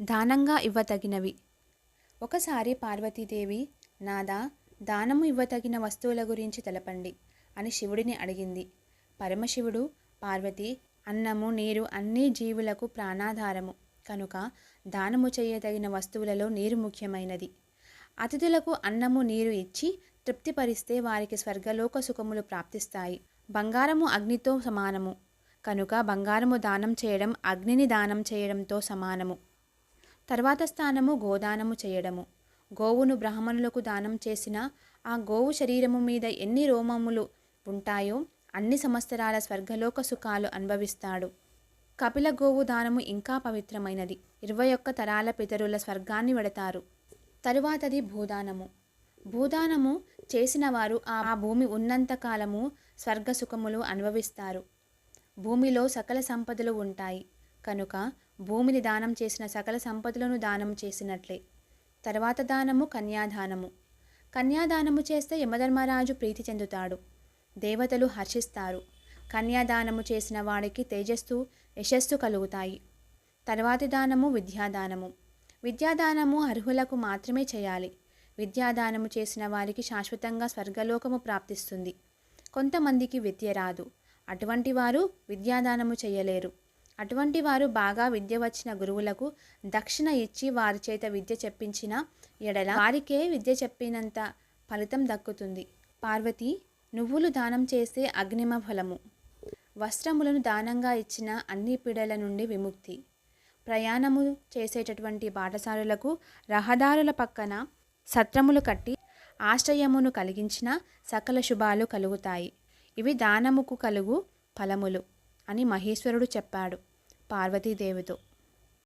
దానంగా ఇవ్వతగినవి. ఒకసారి పార్వతీదేవి నాదా దానము ఇవ్వతగిన వస్తువుల గురించి తెలపండి అని శివుడిని అడిగింది. పరమశివుడు పార్వతి అన్నము నీరు అన్ని జీవులకు ప్రాణాధారము. కనుక దానము చేయదగిన వస్తువులలో నీరు ముఖ్యమైనది. అతిథులకు అన్నము నీరు ఇచ్చి తృప్తిపరిస్తే వారికి స్వర్గలోక సుఖములు ప్రాప్తిస్తాయి. బంగారము అగ్నితో సమానము. కనుక బంగారము దానం చేయడం అగ్నిని దానం చేయడంతో సమానము. తర్వాత స్థానము గోదానము చేయడము. గోవును బ్రాహ్మణులకు దానం చేసిన ఆ గోవు శరీరము మీద ఎన్ని రోమములు ఉంటాయో అన్ని సంవత్సరాల స్వర్గలోక సుఖాలు అనుభవిస్తాడు. కపిల గోవు దానము ఇంకా పవిత్రమైనది. ఇరవై ఒక్క తరాల పితరుల స్వర్గాన్ని వెడతారు. తరువాతది భూదానము. భూదానము చేసిన వారు ఆ భూమి ఉన్నంత కాలము స్వర్గ సుఖములు అనుభవిస్తారు. భూమిలో సకల సంపదలు ఉంటాయి. కనుక భూమిని దానం చేసిన సకల సంపదలను దానం చేసినట్లే. తర్వాత దానము కన్యాదానము. కన్యాదానము చేస్తే యమధర్మరాజు ప్రీతి చెందుతాడు. దేవతలు హర్షిస్తారు. కన్యాదానము చేసిన వాడికి తేజస్సు యశస్సు కలుగుతాయి. తర్వాతి దానము విద్యాదానము. విద్యాదానము అర్హులకు మాత్రమే చేయాలి. విద్యాదానము చేసిన వారికి శాశ్వతంగా స్వర్గలోకము ప్రాప్తిస్తుంది. కొంతమందికి విద్య రాదు. అటువంటి వారు విద్యాదానము చేయలేరు. అటువంటి వారు బాగా విద్య వచ్చిన గురువులకు దక్షిణ ఇచ్చి వారి చేత విద్య చెప్పించిన ఎడల వారికే విద్య చెప్పినంత ఫలితం దక్కుతుంది. పార్వతి నువ్వులు దానం చేస్తే అగ్నిమ ఫలము. వస్త్రములను దానంగా ఇచ్చిన అన్ని పీడల నుండి విముక్తి. ప్రయాణము చేసేటటువంటి బాటసారులకు రహదారుల పక్కన సత్రములు కట్టి ఆశ్రయమును కలిగించిన సకల శుభాలు కలుగుతాయి. ఇవి దానముకు కలుగు ఫలములు అని మహేశ్వరుడు చెప్పాడు. పార్వతీదేవితో.